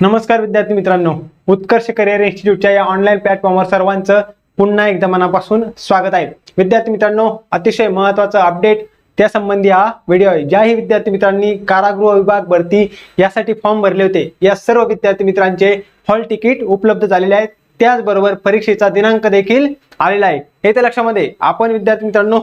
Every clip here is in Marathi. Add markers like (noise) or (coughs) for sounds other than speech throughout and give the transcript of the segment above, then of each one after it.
नमस्कार विद्यार्थी मित्रांनो उत्कर्ष करिअर इन्स्टिट्यूटच्या या ऑनलाईन प्लॅटफॉर्मवर सर्वांचं पुन्हा एकदा मनापासून स्वागत आहे. विद्यार्थी मित्रांनो अतिशय महत्त्वाचा अपडेट त्या संबंधी हा व्हिडिओ आहे. ज्याही विद्यार्थी मित्रांनी कारागृह विभाग भरती यासाठी फॉर्म भरले होते. या सर्व विद्यार्थी मित्रांचे हॉल तिकीट उपलब्ध झालेले आहेत. त्याचबरोबर परीक्षेचा दिनांक देखील आलेला आहे. येत्या लक्षामध्ये. आपण विद्यार्थी मित्रांनो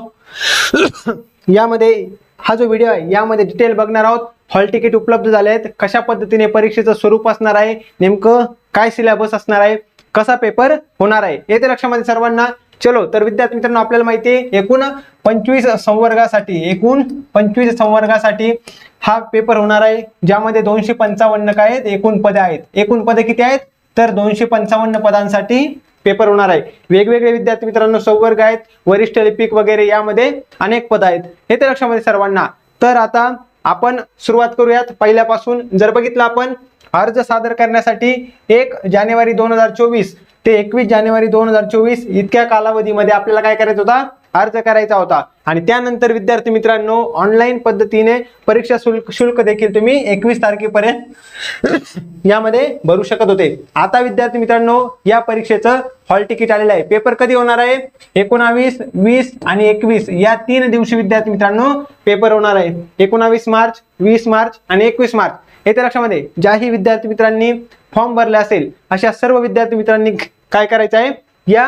यामध्ये हा जो व्हिडिओ आहे यामध्ये डिटेल बघणार आहोत. हॉल तिकीट उपलब्ध झाले आहेत कशा पद्धतीने परीक्षेचं स्वरूप असणार आहे? नेमकं काय सिलेबस असणार आहे? कसा पेपर होणार आहे? येत्या लक्षामध्ये सर्वांना. चलो तर विद्यार्थी मित्रांनो आपल्याला माहिती आहे एकूण पंचवीस संवर्गासाठी एकूण पंचवीस संवर्गासाठी हा पेपर होणार आहे ज्यामध्ये दोनशे पंचावन्न काय आहेत? एकूण पदे आहेत. एकूण पदे किती आहेत? तर दोनशे पंचावन्न पदांसाठी पेपर होणार आहे. वेगवेगळे विद्यार्थी मित्रांनो संवर्ग आहेत वरिष्ठ लिपिक वगैरे यामध्ये अनेक पद आहेत. हे तर लक्षामध्ये सर्वांना. तर आता आपण सुरुवात करूयात. पहिल्यापासून जर बघितलं आपण अर्ज सादर करण्यासाठी एक जानेवारी दोन हजार चोवीस ते एकवीस जानेवारी दोन हजार चोवीस इतक्या कालावधीमध्ये आपल्याला काय करायचं होता? अर्ज करायचा होता. आणि त्यानंतर विद्यार्थी मित्रांनो ऑनलाईन पद्धतीने परीक्षा शुल्क शुल्क देखील तुम्ही एकवीस तारखेपर्यंत यामध्ये भरू शकत होते. आता विद्यार्थी मित्रांनो या परीक्षेचं हॉल तिकीट आलेलं आहे. पेपर कधी होणार आहे? एकोणावीस वीस आणि एकवीस. या तीन दिवशी विद्यार्थी मित्रांनो पेपर होणार आहे. एकोणावीस मार्च वीस मार्च आणि एकवीस मार्च. हे त्या लक्षामध्ये. ज्याही विद्यार्थी मित्रांनी फॉर्म भरला असेल अशा सर्व विद्यार्थी मित्रांनी काय करायचं आहे? या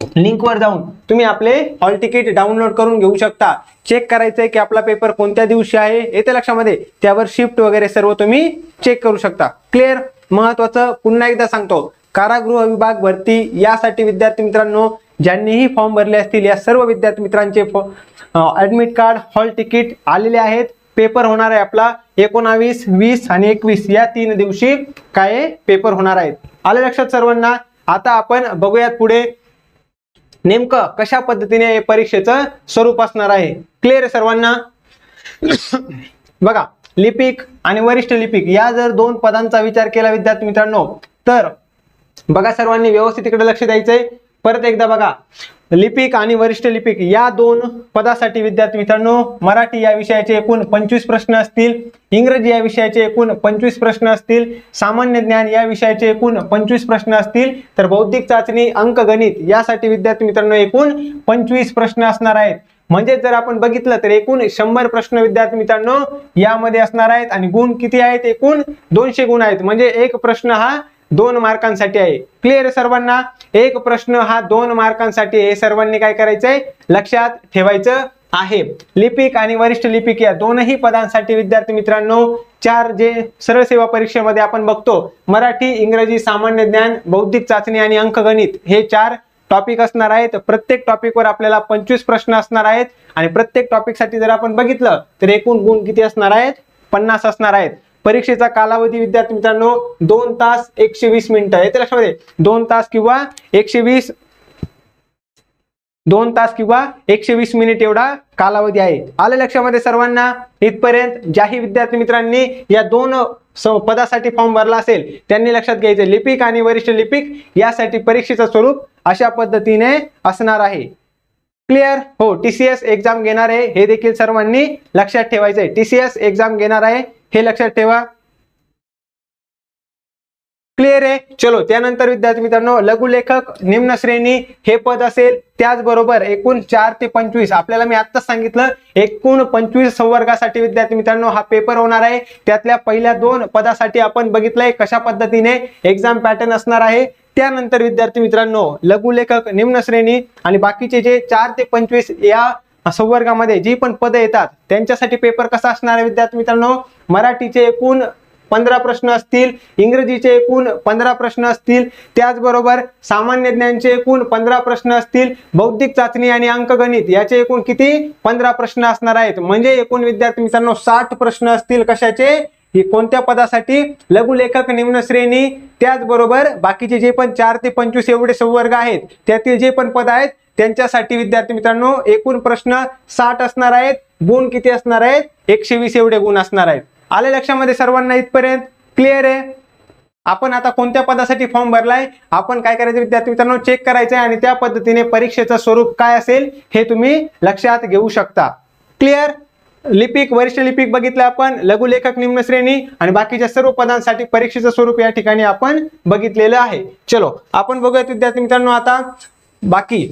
लिंकवर जाऊन तुम्ही आपले हॉल तिकीट डाउनलोड करून घेऊ शकता. चेक करायचंय की आपला पेपर कोणत्या दिवशी आहे येत्या लक्षामध्ये. त्यावर शिफ्ट वगैरे सर्व तुम्ही चेक करू शकता. क्लिअर महत्वाचं पुन्हा एकदा सांगतो. कारागृह विभाग भरती यासाठी विद्यार्थी मित्रांनो ज्यांनीही फॉर्म भरले असतील या सर्व विद्यार्थी मित्रांचे ऍडमिट कार्ड हॉल तिकीट आलेले आहेत. पेपर होणार आहे आपला एकोणावीस वीस आणि एकवीस. या तीन दिवशी काय पेपर होणार आहेत. आले लक्षात सर्वांना? आता आपण बघूयात पुढे. नेमकं कशा पद्धतीने हे परीक्षेचं स्वरूप असणार आहे? क्लिअर आहे सर्वांना? (coughs) बघा लिपिक आणि वरिष्ठ लिपिक या जर दोन पदांचा विचार केला विद्यार्थी मित्रांनो तर बघा सर्वांनी व्यवस्थित इकडे लक्ष द्यायचंय. परत एकदा बघा. लिपिक आणि वरिष्ठ लिपिक या दोन पदासाठी विद्यार्थी मित्रांनो मराठी या विषयाचे एकूण पंचवीस प्रश्न असतील इंग्रजी या विषयाचे एकूण पंचवीस प्रश्न असतील सामान्य ज्ञान या विषयाचे एकूण पंचवीस प्रश्न असतील तर बौद्धिक चाचणी अंक गणित यासाठी विद्यार्थी मित्रांनो एकूण पंचवीस प्रश्न असणार आहेत. म्हणजे जर आपण बघितलं तर एकूण शंभर प्रश्न विद्यार्थी मित्रांनो यामध्ये असणार आहेत आणि गुण किती आहेत? एकूण दोनशे गुण आहेत. म्हणजे एक प्रश्न हा दोन मार्कांसाठी आहे. क्लिअर सर्वांना? एक प्रश्न हा दोन मार्कांसाठी आहे. हे सर्वांनी काय करायचंय? लक्षात ठेवायचं आहे. लिपिक आणि वरिष्ठ लिपिक या दोनही पदांसाठी विद्यार्थी मित्रांनो चार जे सरळ सेवा परीक्षेमध्ये आपण बघतो मराठी इंग्रजी सामान्य ज्ञान बौद्धिक चाचणी आणि अंकगणित हे चार टॉपिक असणार आहेत. प्रत्येक टॉपिकवर आपल्याला पंचवीस प्रश्न असणार आहेत. आणि प्रत्येक टॉपिकसाठी जर आपण बघितलं तर एकूण गुण किती असणार आहेत? पन्नास असणार आहेत. परीक्षेचा कालावधी विद्यार्थी मित्रांनो दोन तास एकशे वीस मिनिटं येते लक्षामध्ये दोन तास किंवा एकशे वीस दोन तास किंवा एकशे वीस मिनिट एवढा कालावधी आहे. आलं लक्षामध्ये सर्वांना? इथपर्यंत ज्याही विद्यार्थी मित्रांनी या दोन पदासाठी फॉर्म भरला असेल त्यांनी लक्षात घ्यायचं लिपिक आणि वरिष्ठ लिपिक यासाठी परीक्षेचं स्वरूप अशा पद्धतीने असणार आहे. क्लिअर? हो टीसीएस एक्झाम घेणार आहे. हे देखील सर्वांनी लक्षात ठेवायचं आहे. टीसीएस एक्झाम घेणार आहे. हे लक्षात ठेवा. क्लिअर आहे? चलो त्यानंतर विद्यार्थी मित्रांनो लघुलेखक निम्न श्रेणी हे पद असेल. त्याचबरोबर एकूण चार ते पंचवीस. आपल्याला मी आत्ताच सांगितलं एकूण पंचवीस संवर्गासाठी विद्यार्थी मित्रांनो हा पेपर होणार आहे. त्यातल्या पहिल्या दोन पदासाठी आपण बघितलंय कशा पद्धतीने एक्झाम पॅटर्न असणार आहे. त्यानंतर विद्यार्थी मित्रांनो लघुलेखक निम्न श्रेणी आणि बाकीचे जे चार ते पंचवीस या संवर्गामध्ये जी पण पदं येतात त्यांच्यासाठी पेपर कसा असणार आहे विद्यार्थी मित्रांनो? मराठीचे एकूण पंधरा प्रश्न असतील इंग्रजीचे एकूण पंधरा प्रश्न असतील त्याचबरोबर सामान्य ज्ञानचे एकूण पंधरा प्रश्न असतील बौद्धिक चाचणी आणि अंकगणित याचे एकूण किती? पंधरा प्रश्न असणार आहेत. म्हणजे एकूण विद्यार्थी मित्रांनो साठ प्रश्न असतील कशाचे? ही कोणत्या पदासाठी लघुलेखक निम्न श्रेणी त्याचबरोबर बाकीचे जे पण चार ते पंचवीस एवढे संवर्ग आहेत त्यातील जे पण पद आहेत त्यांच्यासाठी विद्यार्थी मित्रांनो एकूण प्रश्न साठ असणार आहेत गुण किती असणार आहेत एकशे वीस एवढे गुण असणार आहेत. आले लक्षामध्ये सर्वांना इथपर्यंत? क्लिअर आहे? आपण आता कोणत्या पदासाठी फॉर्म भरलाय? आपण काय करायचं विद्यार्थी मित्रांनो? चेक करायचं आहे आणि त्या पद्धतीने परीक्षेचं स्वरूप काय असेल हे तुम्ही लक्षात घेऊ शकता. क्लिअर लिपिक वरिष्ठ लिपिक बघितलं आपण लघुलेखक निम्न श्रेणी आणि बाकीच्या सर्व पदांसाठी परीक्षेचं स्वरूप या ठिकाणी आपण बघितलेलं आहे. चलो आपण बघूयात विद्यार्थी मित्रांनो आता. बाकी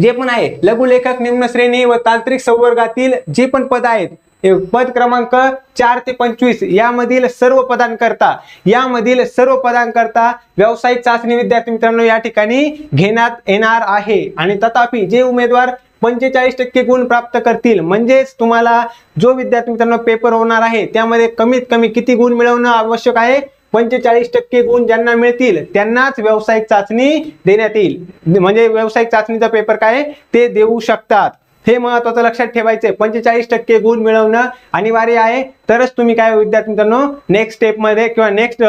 जे पण आहे लघुलेखक निम्न श्रेणी व तांत्रिक संवर्गातील जे पण पद आहेत हे पद क्रमांक चार ते पंचवीस यामधील सर्व पदांकरता यामधील सर्व पदांकरता व्यावसायिक चाचणी विद्यार्थी मित्रांनो या ठिकाणी घेण्यात येणार आहे. आणि तथापि जे उमेदवार पंचेचाळीस टक्के गुण प्राप्त करतील. म्हणजेच तुम्हाला जो विद्यार्थी मित्रांनो पेपर होणार आहे त्यामध्ये कमीत कमी किती गुण मिळवणं आवश्यक आहे? पंचेचाळीस टक्के गुण ज्यांना मिळतील त्यांनाच व्यावसायिक चाचणी देण्यात येईल. म्हणजे व्यावसायिक चाचणीचा पेपर काय ते देऊ शकतात. हे महत्वाचं लक्षात ठेवायचंय. पंचेचाळीस टक्के गुण मिळवणं अनिवार्य आहे. तरच तुम्ही काय विद्यार्थी मित्रांनो नेक्स्ट स्टेपमध्ये किंवा नेक्स्ट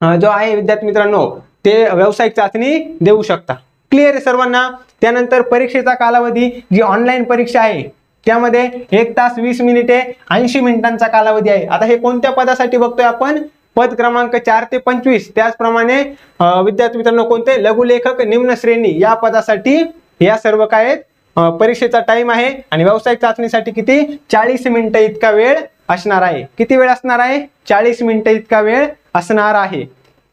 जो आहे विद्यार्थी मित्रांनो ते व्यावसायिक चाचणी देऊ शकता. क्लिअर आहे सर्वांना? त्यानंतर परीक्षेचा कालावधी जी ऑनलाईन परीक्षा आहे त्यामध्ये एक तास वीस मिनिटे ऐंशी मिनिटांचा कालावधी आहे. आता हे कोणत्या पदासाठी बघतोय आपण? पद क्रमांक चार ते पंचवीस. त्याचप्रमाणे विद्यार्थी मित्रांनो कोणते? लघुलेखक निम्न श्रेणी. या पदासाठी या सर्व काय आहेत? परीक्षेचा टाइम आहे आणि व्यावसायिक चाचणीसाठी किती? चाळीस मिनिटं इतका वेळ असणार आहे. किती वेळ असणार आहे? चाळीस मिनिटं इतका वेळ असणार आहे.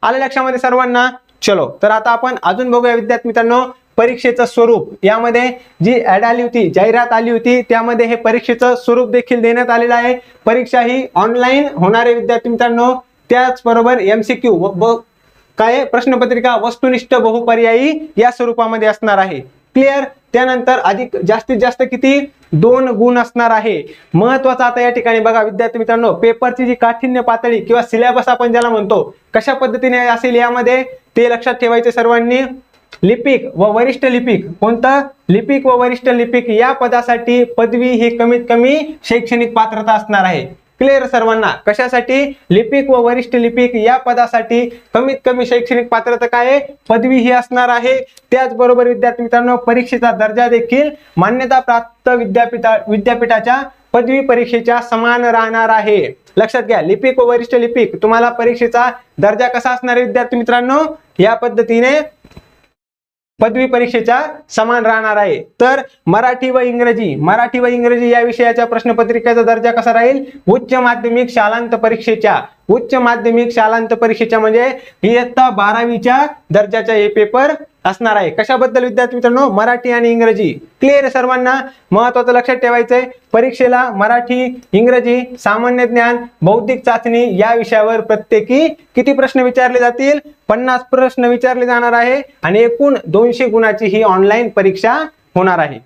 आलं लक्षामध्ये सर्वांना? चलो तर आता आपण अजून बघूया विद्यार्थी मित्रांनो परीक्षेचं स्वरूप. यामध्ये जी ऍड आली होती जाहिरात आली होती त्यामध्ये हे परीक्षेचं स्वरूप देखील देण्यात आलेलं आहे. परीक्षा ही ऑनलाईन होणारे विद्यार्थी मित्रांनो. त्याचबरोबर एमसीक्यू काय प्रश्नपत्रिका वस्तुनिष्ठ बहुपर्यायी या स्वरूपामध्ये असणार आहे. क्लिअर त्यानंतर अधिक जास्तीत जास्त किती? दोन गुण असणार आहे. महत्वाचं आता या ठिकाणी बघा विद्यार्थी मित्रांनो पेपरची जी काठिण्य पातळी किंवा सिलेबस आपण ज्याला म्हणतो कशा पद्धतीने असेल यामध्ये? ते लक्षात ठेवायचे सर्वांनी. लिपिक व वरिष्ठ लिपिक. कोणतं? लिपिक व वरिष्ठ लिपिक या पदासाठी पदवी ही कमीत कमी शैक्षणिक पात्रता असणार आहे. क्लिअर सर्वांना? कशासाठी? लिपिक व वरिष्ठ लिपिक या पदासाठी कमीत कमी शैक्षणिक पात्रता काय पदवी ही असणार आहे. त्याचबरोबर विद्यार्थी मित्रांनो परीक्षेचा दर्जा देखील मान्यता प्राप्त विद्यापीठा विद्यापीठाच्या पदवी परीक्षेच्या समान राहणार आहे. लक्षात घ्या. लिपिक व वरिष्ठ लिपिक तुम्हाला परीक्षेचा दर्जा कसा असणार आहे विद्यार्थी मित्रांनो? या पद्धतीने पदवी परीक्षेच्या समान राहणार आहे. तर मराठी व इंग्रजी मराठी व इंग्रजी या विषयाच्या प्रश्नपत्रिकेचा दर्जा कसा राहील? उच्च माध्यमिक शालांत परीक्षेच्या. उच्च माध्यमिक शालांत परीक्षेच्या म्हणजे इयत्ता बारावीच्या दर्जाचा हे पेपर असणार आहे. कशाबद्दल विद्यार्थी मित्रांनो? मराठी आणि इंग्रजी. क्लिअर आहे सर्वांना? महत्वाचं लक्षात ठेवायचंय. परीक्षेला मराठी इंग्रजी सामान्य ज्ञान बौद्धिक चाचणी या विषयावर प्रत्येकी किती प्रश्न विचारले जातील? पन्नास प्रश्न विचारले जाणार आहे आणि एकूण दोनशे गुणाची ही ऑनलाईन परीक्षा होणार आहे.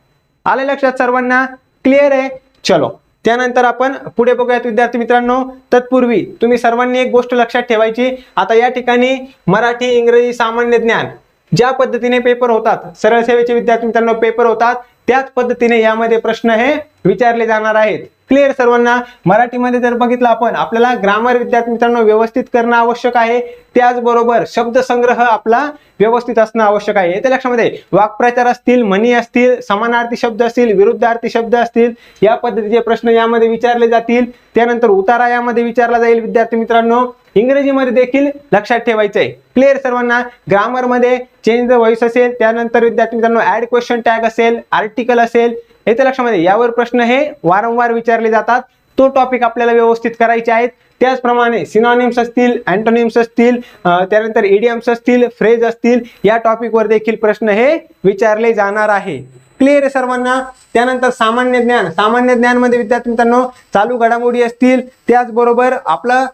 आले लक्षात सर्वांना? क्लिअर आहे? चलो. त्यानंतर आपण पुढे बघूयात विद्यार्थी मित्रांनो. तत्पूर्वी तुम्ही सर्वांनी एक गोष्ट लक्षात ठेवायची. आता या ठिकाणी मराठी इंग्रजी सामान्य ज्ञान ज्या पद्धतीने पेपर होतात सरळ सेवेचे विद्यार्थी मित्रांनो पेपर होतात त्याच पद्धतीने यामध्ये प्रश्न हे विचारले जाणार आहेत. क्लिअर सर्वांना? मराठीमध्ये जर बघितलं आपण आपल्याला ग्रामर विद्यार्थी मित्रांनो व्यवस्थित करणं आवश्यक आहे. त्याचबरोबर शब्दसंग्रह आपला व्यवस्थित असणं आवश्यक आहे. येत्या लक्षामध्ये वाक्प्रचार असतील म्हणी असतील समानार्थी शब्द असतील विरुद्धार्थी शब्द असतील या पद्धतीचे प्रश्न यामध्ये विचारले जातील. त्यानंतर उतारा यामध्ये विचारला जाईल विद्यार्थी मित्रांनो. इंग्रजीमध्ये देखील लक्षात ठेवायचं आहे क्लिअर सर्वांना ग्रामरमध्ये चेंज द व्हॉइस असेल त्यानंतर विद्यार्थी मित्रांनो ऍड क्वेश्चन टॅग असेल आर्टिकल असेल येत्या लक्षामध्ये. यावर प्रश्न हे वारंवार विचारले जातात. तो टॉपिक आपल्याला व्यवस्थित करायचे आहेत. त्याचप्रमाणे सिनॉनिम्स असतील अँटोनिम्स असतील त्यानंतर इडियम्स असतील फ्रेज असतील या टॉपिकवर देखील प्रश्न हे विचारले जाणार आहे. क्लिअर आहे सर्वांना? त्यानंतर सामान्य ज्ञान. सामान्य ज्ञानमध्ये विद्यार्थी मित्रांनो चालू घडामोडी असतील. त्याचबरोबर आपलं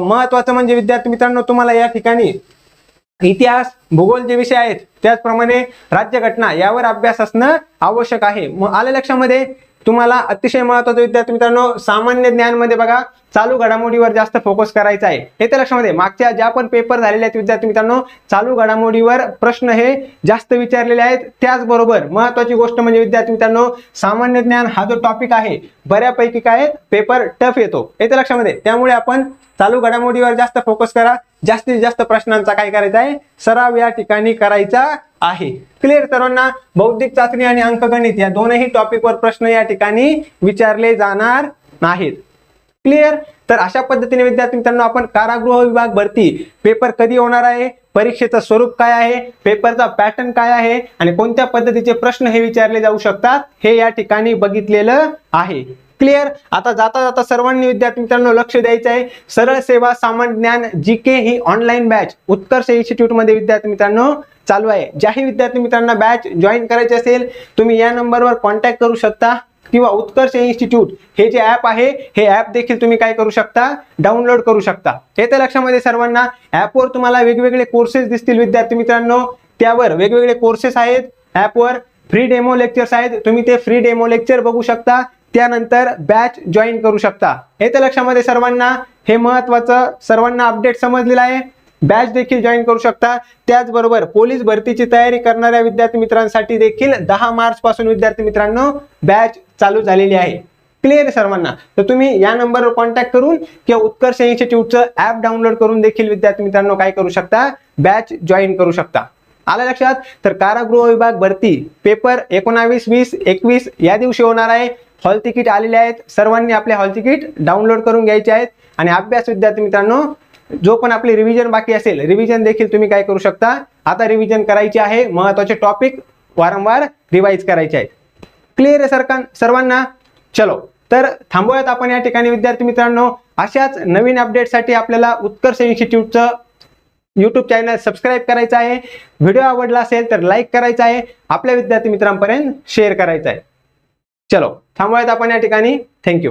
महत्वाचं म्हणजे विद्यार्थी मित्रांनो तुम्हाला या ठिकाणी इतिहास भूगोल जे विषय आहेत त्याचप्रमाणे राज्यघटना यावर अभ्यास असणं आवश्यक आहे. मग आलं लक्षामध्ये तुम्हाला अतिशय महत्वाचं विद्यार्थी मित्रांनो सामान्य ज्ञानमध्ये बघा चालू घडामोडीवर जास्त फोकस करायचा आहे. हे तर लक्षामध्ये मागच्या ज्या पण पेपर झालेले आहेत विद्यार्थी मित्रांनो चालू घडामोडीवर प्रश्न हे जास्त विचारलेले आहेत. त्याचबरोबर महत्वाची गोष्ट म्हणजे विद्यार्थी मित्रांनो सामान्य ज्ञान हा जो टॉपिक आहे बऱ्यापैकी काय पेपर टफ येतो. हे तर लक्षामध्ये. त्यामुळे आपण चालू घडामोडीवर जास्त फोकस करा. जास्तीत जास्त प्रश्नांचा काय करायचा आहे? सराव या ठिकाणी करायचा आहे. क्लिअर सर्वांना बौद्धिक चाचणी आणि अंकगणित या दोनही टॉपिकवर प्रश्न या ठिकाणी विचारले जाणार नाहीत. क्लिअर तर अशा पद्धतीने विद्यार्थी मित्रांनो आपण कारागृह विभाग भरती पेपर कधी होणार आहे? परीक्षेचं स्वरूप काय आहे? पेपरचा पॅटर्न काय आहे? आणि कोणत्या पद्धतीचे प्रश्न हे विचारले जाऊ शकतात? हे या ठिकाणी बघितलेलं आहे. क्लिअर आता जाता जाता सर्वांनी विद्यार्थी मित्रांनो लक्ष द्यायचं आहे. सरळ सेवा सामान्य ज्ञान जी के ही ऑनलाईन बॅच उत्कर्ष इन्स्टिट्यूटमध्ये विद्यार्थी मित्रांनो चालू आहे. ज्याही विद्यार्थी मित्रांना बॅच जॉईन करायची असेल तुम्ही या नंबरवर कॉन्टॅक्ट करू शकता. किंवा उत्कर्ष इन्स्टिट्यूट हे जे ॲप आहे हे ॲप देखील तुम्ही काय करू शकता? डाउनलोड करू शकता. येत्या लक्षामध्ये सर्वांना ॲपवर तुम्हाला वेगवेगळे कोर्सेस दिसतील विद्यार्थी मित्रांनो. त्यावर वेगवेगळे कोर्सेस आहेत. ॲपवर फ्री डेमो लेक्चर्स आहेत. तुम्ही ते फ्री डेमो लेक्चर बघू शकता. त्यानंतर बॅच जॉईन करू शकता. हे तर लक्षामध्ये सर्वांना हे महत्वाचं सर्वांना अपडेट समजलेलं आहे. बॅच देखील जॉईन करू शकता. त्याचबरोबर पोलीस भरतीची तयारी करणाऱ्या विद्यार्थी मित्रांसाठी देखील दहा मार्च पासून विद्यार्थी मित्रांनो बॅच चालू झालेली आहे. क्लिअर सर्वांना? तर तुम्ही या नंबरवर कॉन्टॅक्ट करून किंवा उत्कर्ष इन्स्टिट्यूटचं ऍप डाउनलोड करून देखील विद्यार्थी मित्रांनो काय करू शकता? बॅच जॉईन करू शकता. आलं लक्षात? तर कारागृह विभाग भरती पेपर एकोणावीस वीस एकवीस या दिवशी होणार आहे. हॉल तिकीट आलेले आहेत. सर्वांनी आपले हॉल तिकीट डाउनलोड करून घ्यायचे आहेत. आणि अभ्यास विद्यार्थी मित्रांनो जो पण आपली रिव्हिजन बाकी असेल रिव्हिजन देखील तुम्ही काय करू शकता. आता रिव्हिजन करायची आहे. महत्त्वाचे टॉपिक वारंवार रिवाईज करायचे आहेत. क्लिअर आहे सरकार सर्वांना चलो. तर थांबूयात आपण या ठिकाणी विद्यार्थी मित्रांनो. अशाच नवीन अपडेटसाठी आपल्याला उत्कर्ष इन्स्टिट्यूटचं यूट्यूब चॅनल सबस्क्राईब करायचं आहे. व्हिडिओ आवडला असेल तर लाईक करायचा आहे. आपल्या विद्यार्थी मित्रांपर्यंत शेअर करायचा आहे. चलो थांबूयात आपण या ठिकाणी. थँक्यू